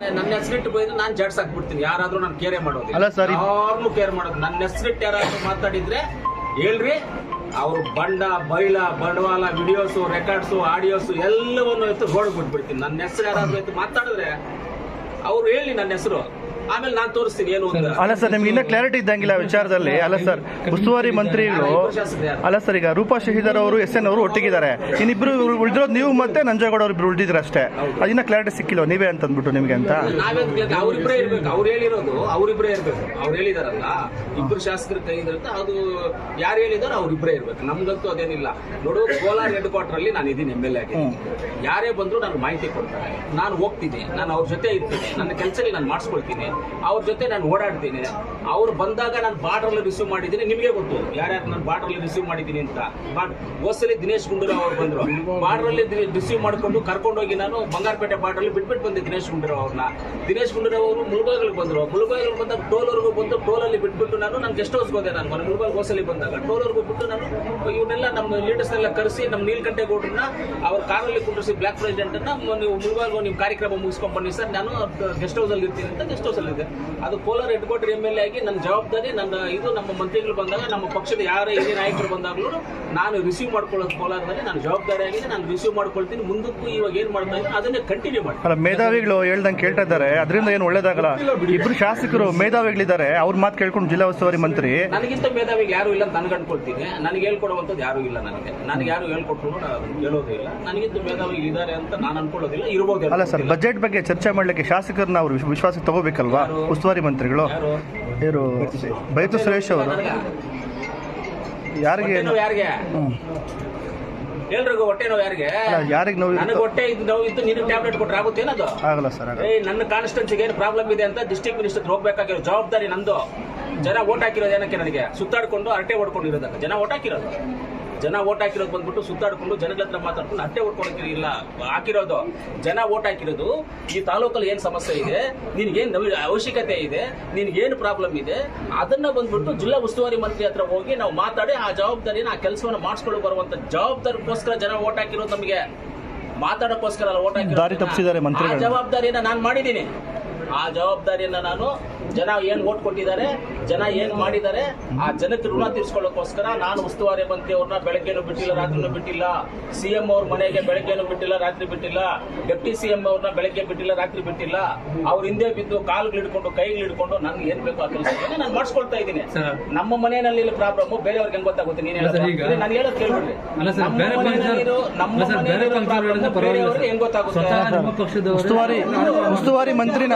ನನ್ನ ಹೆಸರಿಟ್ಟು ಬೈದು ನಾನು ಜಡ್ಸ್ ಹಾಕ್ಬಿಡ್ತೀನಿ ಯಾರಾದ್ರೂ ನಾನು ಕೇರೆ ಮಾಡೋದು ಅಲ್ಲ ಸರ್ ಯಾರನ್ನೂ ಕೇರ್ ಮಾಡೋದು ನನ್ನ ಹೆಸರಿಟ್ಟು ಯಾರಾದ್ರೂ ಮಾತಾಡಿದ್ರೆ ಹೇಳ್ರಿ. ಅವ್ರು ಬಂಡ ಬೈಲ ಬಂಡವಾಳ ವಿಡಿಯೋಸು ರೆಕಾರ್ಡ್ಸು ಆಡಿಯೋಸು ಎಲ್ಲವನ್ನು ಎತ್ತು ಗೋಡ್ ಬಿಟ್ಬಿಡ್ತೀನಿ ನನ್ನ ಹೆಸರು ಯಾರಾದ್ರೂ ಎತ್ತು ಮಾತಾಡಿದ್ರೆ ಅವ್ರು ಹೇಳಿ ನನ್ನ ಹೆಸರು. ಆಮೇಲೆ ನಾನು ತೋರಿಸ್ತೀನಿ ಏನು ಅಂತ. ಅಲ್ಲ ಸರ್ ನಿಮ್ಗೆ ಇನ್ನೂ ಕ್ಲಾರಿಟಿ ಇದ್ದಂಗಿಲ್ಲ ಆ ವಿಚಾರದಲ್ಲಿ. ಅಲ್ಲ ಸರ್ ಉಸ್ತುವಾರಿ ಮಂತ್ರಿಗಳು ಅಲ್ಲ ಸರ್ ಈಗ ರೂಪಾ ಶಶಿಧರ್ ಅವರು ಎಸ್ ಎನ್ ಅವರು ಒಟ್ಟಿಗಿದ್ದಾರೆ. ಇನ್ನಿಬ್ರು ಉಳಿದಿರೋದು ನೀವು ಮತ್ತೆ ನಂಜೇಗೌಡ ಅವ್ರು ಇಬ್ರು ಉಳಿದಿದ್ರು ಅಷ್ಟೇ. ಅದಿನ್ನ ಕ್ಲಾರಿಟಿ ಸಿಕ್ಕಿಲ್ಲ ನೀವೇ ಅಂತ ಅಂದ್ಬಿಟ್ಟು ನಿಮಗೆ ಅಂತ? ನಾವೇನ್? ಅವ್ರಿಬ್ರೇ ಇರ್ಬೇಕು. ಅವ್ರು ಹೇಳಿರೋದು ಅವ್ರಿಬ್ರೇ ಇರ್ಬೇಕು. ಅವ್ರು ಹೇಳಿದಾರಲ್ಲ ಇಬ್ರು ಶಾಸಕರ ಕೈ ಇರುತ್ತೆ ಅದು ಯಾರು ಹೇಳಿದಾರೋ ಅವ್ರಿಬ್ರೇ ಇರ್ಬೇಕು. ನಮ್ಗಂತೂ ಅದೇನಿಲ್ಲ. ನೋಡು ಕೋಲಾರ ಹೆಡ್ ಕ್ವಾರ್ಟರ್ ಅಲ್ಲಿ ನಾನು ಇದೀನಿ ಎಂ ಎಲ್ ಎ ಯಾರೇ ಬಂದ್ರು ನಾನು ಮಾಹಿತಿ ಕೊಡ್ತಾರೆ. ನಾನು ಹೋಗ್ತೀನಿ. ನಾನು ಅವ್ರ ಜೊತೆ ಇರ್ತೀನಿ. ನನ್ನ ಕೆಲಸಗಳು ನಾನು ಮಾಡಿಸ್ಕೊಳ್ತೀನಿ. ಅವ್ರ ಜೊತೆ ನಾನು ಓಡಾಡ್ತೀನಿ. ಅವ್ರು ಬಂದಾಗ ನಾನು ಬಾರ್ಡ್ರಲ್ಲಿ ರಿಸೀವ್ ಮಾಡಿದ್ದೀನಿ. ನಿಮಗೆ ಗೊತ್ತು. ಯಾರ್ಯಾರು ನಾನು ಬಾರ್ಡ್ರಲ್ಲಿ ರಿಸೀವ್ ಮಾಡಿದ್ದೀನಿ ಅಂತ. ಬಟ್ ಹೋಸಲಿ ದಿನೇಶ್ ಗುಂಡೂರಾವ್ ಅವ್ರು ಬಂದರು. ಬಾರ್ಡ್ರಲ್ಲಿ ರಿಸೀವ್ ಮಾಡ್ಕೊಂಡು ಕರ್ಕೊಂಡೋಗಿ ನಾನು ಬಂಗಾರಪೇಟೆ ಬಾರ್ಡ್ರಲ್ಲಿ ಬಿಟ್ಬಿಟ್ಟು ಬಂದೆ ದಿನೇಶ್ ಗುಂಡೂರಾವ್ ಅವ್ರನ್ನ. ದಿನೇಶ್ ಗುಂಡೂರಾವ್ ಅವರು ಮುಳುಬಾಗಿಲಿಗೆ ಬಂದರು. ಮುಳುಬಾಗಿಲಿಗೆ ಬಂದಾಗ ಟೋಲ್ವರೆಗೂ ಬಂದು ಟೋಲಲ್ಲಿ ಬಿಟ್ಬಿಟ್ಟು ನಾನು ನಾನು ಗೆಸ್ಟ್ ಹೌಸ್ ಬಂದೆ ನಾನು ಮನೆ ಮುಳುಬಾಗ್ ಹೋಸಲಿ ಬಂದಾಗ. ಟೋಲ್ವರೆಗೂ ಬಿಟ್ಟು ನಾನು ಇವನ್ನೆಲ್ಲ ನಮ್ಮ ಲೀಡರ್ಸ್ ಎಲ್ಲ ಕರೆಸಿ ನಮ್ಮ ನೀಲಕಂಠೇಗೌಡರನ್ನ ಅವ್ರ ಕಾರಲ್ಲಿ ಕುಂಡ್ರಿಸಿ ಬ್ಲಾಕ್ ಪ್ರೆಸಿಡೆಂಟ್ ಅನ್ನ ನೀವು ಮುಳುಬಾಗ್ ನಿಮ್ಮ ಕಾರ್ಯಕ್ರಮ ಮುಗಿಸ್ಕೊಂಡು ಬನ್ನಿ ಸರ್. ನಾನು ಗೆಸ್ಟ್ ಹೌಸ್ ಅಲ್ಲಿ ಇರ್ತೀನಿ ಅಂತ ಗೆಸ್ಟ್ ಹೌಸ್ ಅಲ್ಲಿ ಇದೆ ಅದು Kolar head quarter M L A ಆಗಿ ನನ್ನ ಜವಾಬ್ದಾರಿ ನನ್ನ ಇದು ನಮ್ಮ ಮಂತ್ರಿಗಳು ಬಂದಾಗ ನಮ್ಮ ಪಕ್ಷದ ಯಾರೇ ಹಿರಿಯ ನಾಯಕರು ಬಂದಾಗಲೂ ನಾನು ರಿಸೀವ್ ಮಾಡ್ಕೊಳ್ಳೋದು ಕೋಲಾರದಲ್ಲಿ ನಾನು ಜವಾಬ್ದಾರಿ ಆಗಿದೆ ನಾನು ರಿಸೀವ್ ಮಾಡ್ಕೊಳ್ತೀನಿ. ಮುಂದಕ್ಕೂ ಇವಾಗ ಏನು ಮಾಡ್ತಾ ಇದ್ದೀನಿ ಅದನ್ನೇ ಕಂಟಿನ್ಯೂ ಮಾಡಿ. ಅಲ್ಲ ಮೇಧಾವಿಗಳು ಹೇಳ್ದಂಗೆ ಕೇಳ್ತಾ ಇದ್ದಾರೆ. ಅದರಿಂದ ಏನು ಒಳ್ಳೇದಾಗಲ್ಲ? ಇಬ್ರು ಶಾಸಕರು ಮೇಧಾವಿಗಳಿದ್ದಾರೆ. ಅವ್ರ ಮಾತು ಕೇಳ್ಕೊಂಡು ಜಿಲ್ಲಾ ಉಸ್ತುವಾರಿ ಮಂತ್ರಿ. ನನಗಿಂತ ಮೇಧಾವಿಗೆ ಯಾರು ಇಲ್ಲ ಅಂತ ನನಗೆ ಅನ್ಕೊಳ್ತೀನಿ. ನನಗೆ ಹೇಳ್ಕೊಡುವಂಥದ್ದು ಯಾರು ಇಲ್ಲ ನನಗೆ. ನನಗೆ ಯಾರು ಹೇಳ್ಕೊಟ್ರು ನಾನು ಹೇಳೋದೇ ಇಲ್ಲ. ನನಗಿಂತ ಮೇಧಾವಿಗಳು ಇದ್ದಾರೆ ಅಂತ ನಾನು ಅನ್ಕೊಳ್ಳೋದಿಲ್ಲ ಇರಬಹುದು ಅಲ್ಲ ಸರ್ ಬಜೆಟ್ ಬಗ್ಗೆ ಚರ್ಚೆ ಮಾಡ್ಲಿಕ್ಕೆ ಶಾಸಕರನ್ನ ಅವರು ವಿಶ್ವಾಸಕ್ಕೆ ತಗೋಬೇಕಲ್ವಾ? ಉಸ್ತುವಾರಿ ಮಂತ್ರಿಗಳು? ಇವರು ಬೈತು ಸುರೇಶ್ ಅವರು. ಯಾರಿಗೆ? ಹ್ಮ್. ಎಲ್ರಿಗೂ ಹೊಟ್ಟೆ ನೋವು ಯಾರಿಗೆ? ಯಾರಿಗೆ ನೋವು ನನಗೆ ಹೊಟ್ಟೆ ಇದು ನೋವು ಇತ್ತು ನಿನಗೆ ಟ್ಯಾಬ್ಲೆಟ್ ಕೊಟ್ಟರೆ ಆಗುತ್ತೆ ಏನದು? ಆಗಲ್ಲ ಸರ್ ನನ್ನ ಕಾನ್ಸ್ಟೆನ್ಸಿಗೆ ಏನು ಪ್ರಾಬ್ಲಮ್ ಇದೆ ಅಂತ ಡಿಸ್ಟ್ರಿಕ್ಟ್ ಮಿನಿಸ್ಟರ್ ಹೋಗ್ಬೇಕಾಗಿರೋ ಜವಾಬ್ದಾರಿ ನಂದು. ಜನ ಓಟ್ ಹಾಕಿರೋದು ಏನಕ್ಕೆ ನನಗೆ? ಸುತ್ತಾಡ್ಕೊಂಡು ಅರಟೆ ಹೊಡ್ಕೊಂಡಿರೋದಕ್ಕೆ ಜನ ಓಟ್ ಹಾಕಿರೋದು. ಜನ ಓಟ್ ಹಾಕಿರೋದು ಬಂದ್ಬಿಟ್ಟು ಸುತ್ತಾಡ್ಕೊಂಡು ಜನಗಳ ಹತ್ರ ಮಾತಾಡ್ಕೊಂಡು ಅಟ್ಟೆ ಹೊಡ್ಕೊಳಕ್ಕೆ ಇಲ್ಲ ಹಾಕಿರೋದು. ಜನ ಓಟ್ ಹಾಕಿರೋದು ಈ ತಾಲೂಕಲ್ಲಿ ಏನು ಸಮಸ್ಯೆ ಇದೆ ನಿನಗೇನು ಅವಶ್ಯಕತೆ ಇದೆ ನಿನಗೇನು ಪ್ರಾಬ್ಲಮ್ ಇದೆ ಅದನ್ನ ಬಂದ್ಬಿಟ್ಟು ಜಿಲ್ಲಾ ಉಸ್ತುವಾರಿ ಮಂತ್ರಿ ಹತ್ರ ಹೋಗಿ ನಾವು ಮಾತಾಡಿ ಆ ಜವಾಬ್ದಾರಿನ ಆ ಕೆಲಸವನ್ನು ಮಾಡಿಸ್ಕೊಂಡು ಬರುವಂತ ಜವಾಬ್ದಾರಿಗೋಸ್ಕರ ಜನ ಓಟ್ ಹಾಕಿರೋದು ನಮಗೆ. ಮಾತಾಡೋಕ್ಕೋಸ್ಕರ ಅಲ್ಲ ಓಟ್ ತಪ್ಪಿಸಿದ್ದಾರೆ ಮಂತ್ರಿಗಳು. ಆ ಜವಾಬ್ದಾರಿಯನ್ನ ನಾನು ಮಾಡಿದ್ದೀನಿ. ಆ ಜವಾಬ್ದಾರಿಯನ್ನ ನಾನು ಜನ ಏನು ಓಟ್ ಕೊಟ್ಟಿದ್ದಾರೆ ಜನ ಏನ್ ಮಾಡಿದ್ದಾರೆ ಆ ಜನಕ್ಕೆ ಋಣ ತೀರ್ಸ್ಕೊಳ್ಳೋಕೋಸ್ಕರ ನಾನು ಉಸ್ತುವಾರಿ ಮಂತ್ರಿ ಅವ್ರನ್ನ ಬೆಳಗ್ಗೆನೂ ಬಿಟ್ಟಿಲ್ಲ ರಾತ್ರಿನೂ ಬಿಟ್ಟಿಲ್ಲ. ಸಿಎಂ ಅವ್ರ ಮನೆಗೆ ಬೆಳಗ್ಗೆನೂ ಬಿಟ್ಟಿಲ್ಲ ರಾತ್ರಿ ಬಿಟ್ಟಿಲ್ಲ. ಡೆಪ್ಟಿ ಸಿಎಂ ಅವ್ರನ್ನ ಬೆಳಗ್ಗೆ ಬಿಟ್ಟಿಲ್ಲ ರಾತ್ರಿ ಬಿಟ್ಟಿಲ್ಲ. ಅವ್ರ ಹಿಂದೆ ಬಿದ್ದು ಕಾಲ್ಗಳು ಹಿಡ್ಕೊಂಡು ಕೈಗಳು ಹಿಡ್ಕೊಂಡು ನನ್ಗೆ ಏನ್ ಬೇಕು ಆ ಕೆಲಸ ನಾನು ಮಾಡಿಸ್ಕೊಳ್ತಾ ಇದ್ದೀನಿ. ನಮ್ಮ ಮನೆಯಲ್ಲಿ ಪ್ರಾಬ್ಲಮ್ ಬೇರೆಯವ್ರಿಗೆ ಹೆಂಗ್ ಗೊತ್ತಾಗುತ್ತೆ? ನೀನ್ ನಾನು ಹೇಳೋದು ಕೇಳ್ಬಿಡ್ರಿ. ನಮ್ಮ. ಹೆಂಗ್ ಗೊತ್ತಾಗುತ್ತೆ? ಉಸ್ತುವಾರಿ ಉಸ್ತುವಾರಿ ಮಂತ್ರಿನ?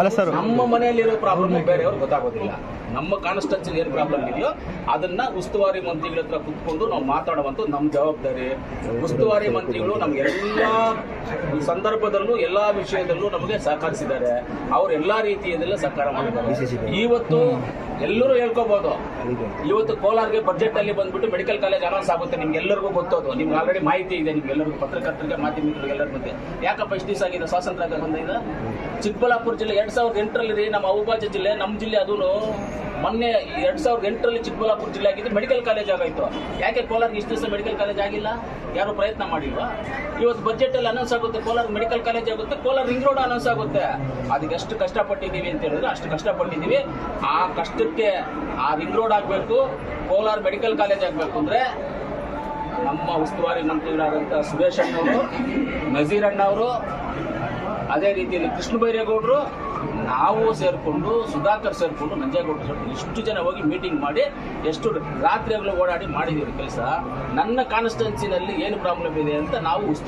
ಅಲ್ಲ ಸರ್. ನಮ್ಮ ಮನೆಯಲ್ಲಿರೋ ಪ್ರಾಬ್ಲಮ್ ಬೇರೆಯವ್ರಿಗೆ ಗೊತ್ತಾಗೋದಿಲ್ಲ. ನಮ್ಮ ಕಾನ್ಸ್ಟ್ರಕ್ಷನ್ ಏನ್ ಪ್ರಾಬ್ಲಮ್ ಇದೆಯೋ ಅದನ್ನ ಉಸ್ತುವಾರಿ ಮಂತ್ರಿಗಳ ಹತ್ರ ಕುತ್ಕೊಂಡು ನಾವು ಮಾತಾಡುವಂತ ನಮ್ಮ ಜವಾಬ್ದಾರಿ. ಉಸ್ತುವಾರಿ ಮಂತ್ರಿಗಳು ನಮ್ಗೆ ಎಲ್ಲಾ ಸಂದರ್ಭದಲ್ಲೂ ಎಲ್ಲಾ ವಿಷಯದಲ್ಲೂ ನಮಗೆ ಸಹಕರಿಸಿದ್ದಾರೆ. ಅವ್ರು ಎಲ್ಲಾ ರೀತಿಯದೆಲ್ಲ ಸಹಕಾರ ಮಾಡಿದ್ದಾರೆ. ಇವತ್ತು ಎಲ್ಲರೂ ಹೇಳ್ಕೋಬಹುದು ಇವತ್ತು ಕೋಲಾರ್ಗೆ ಬಜೆಟ್ ಅಲ್ಲಿ ಬಂದ್ಬಿಟ್ಟು ಮೆಡಿಕಲ್ ಕಾಲೇಜ್ ಅನೌನ್ಸ್ ಆಗುತ್ತೆ. ನಿಮ್ಗೆ ಎಲ್ಲರಿಗೂ ಗೊತ್ತೋದು. ನಿಮ್ಗೆ ಆಲ್ರೆಡಿ ಮಾಹಿತಿ ಇದೆ ನಿಮ್ಗೆ ಎಲ್ಲರಿಗೂ ಪತ್ರಕರ್ತರಿಗೆ ಮಾಧ್ಯಮಿಕರಿಗೆ ಎಲ್ಲರ ಮುಂದೆ ಯಾಕಪ್ಪ ಇಷ್ಟು ದಿವಸ ಆಗಿದೆ? ಸ್ವಾತಂತ್ರ್ಯ ಬಂದಿದೆ ಚಿಕ್ಕಬಳ್ಳಾಪುರ ಜಿಲ್ಲೆ ಎರಡ್ ಸಾವಿರದ ಎಂಟರಲ್ಲಿ ರೀ ನಮ್ಮ ಅವಿಭಾಜ್ಯ ಜಿಲ್ಲೆ ನಮ್ಮ ಜಿಲ್ಲೆ ಅದೂ ಮೊನ್ನೆ ಎರಡ್ ಸಾವಿರದ ಎಂಟರಲ್ಲಿ ಚಿಕ್ಕಬಳ್ಳಾಪುರ ಜಿಲ್ಲೆ ಆಗಿದ್ದು ಮೆಡಿಕಲ್ ಕಾಲೇಜ್ ಆಗಾಯ್ತು. ಯಾಕೆ ಕೋಲಾರ್ಗೆ ಇಷ್ಟು ದಿವಸ ಮೆಡಿಕಲ್ ಕಾಲೇಜ್ ಆಗಿಲ್ಲ? ಯಾರು ಪ್ರಯತ್ನ ಮಾಡಿಲ್ವಾ? ಇವತ್ತು ಬಜೆಟ್ ಅಲ್ಲಿ ಅನೌನ್ಸ್ ಆಗುತ್ತೆ. ಕೋಲಾರ ಮೆಡಿಕಲ್ ಕಾಲೇಜ್ ಆಗುತ್ತೆ. ಕೋಲಾರ ರಿಂಗ್ ರೋಡ್ ಅನೌನ್ಸ್ ಆಗುತ್ತೆ. ಅದಕ್ಕೆ ಎಷ್ಟು ಕಷ್ಟಪಟ್ಟಿದ್ದೀವಿ ಅಂತ ಹೇಳಿದ್ರೆ ಅಷ್ಟು ಕಷ್ಟಪಟ್ಟಿದ್ದೀವಿ. ಆ ಕಷ್ಟಕ್ಕೆ ಆ ರಿಂಗ್ ರೋಡ್ ಆಗಬೇಕು, ಕೋಲಾರ ಮೆಡಿಕಲ್ ಕಾಲೇಜ್ ಆಗಬೇಕು ಅಂದ್ರೆ ನಮ್ಮ ಉಸ್ತುವಾರಿ ಮಂತ್ರಿಗಳಾದಂಥ ಸುರೇಶ್ ಅಣ್ಣವರು, ನಜೀರ್ ಅಣ್ಣವರು, ಅದೇ ರೀತಿಯಲ್ಲಿ ಕೃಷ್ಣ ಬೈರೇಗೌಡರು, ನಾವು ಸೇರಿಕೊಂಡು, ಸುಧಾಕರ್ ಸೇರಿಕೊಂಡು ನಂಜೇಗೌಡರು ಸೇರಿಕೊಂಡು ಇಷ್ಟು ಜನ ಹೋಗಿ ಮೀಟಿಂಗ್ ಮಾಡಿ, ಎಷ್ಟು ರಾತ್ರಿಗಳು ಓಡಾಡಿ ಮಾಡಿದ್ದೀವಿ ಕೆಲಸ, ನನ್ನ ಕಾನ್ಸ್ಟಿಟ್ಯೂನ್ಸಿನಲ್ಲಿ ಏನು ಪ್ರಾಬ್ಲಮ್ ಇದೆ ಅಂತ ನಾವು ಉಸ್ತು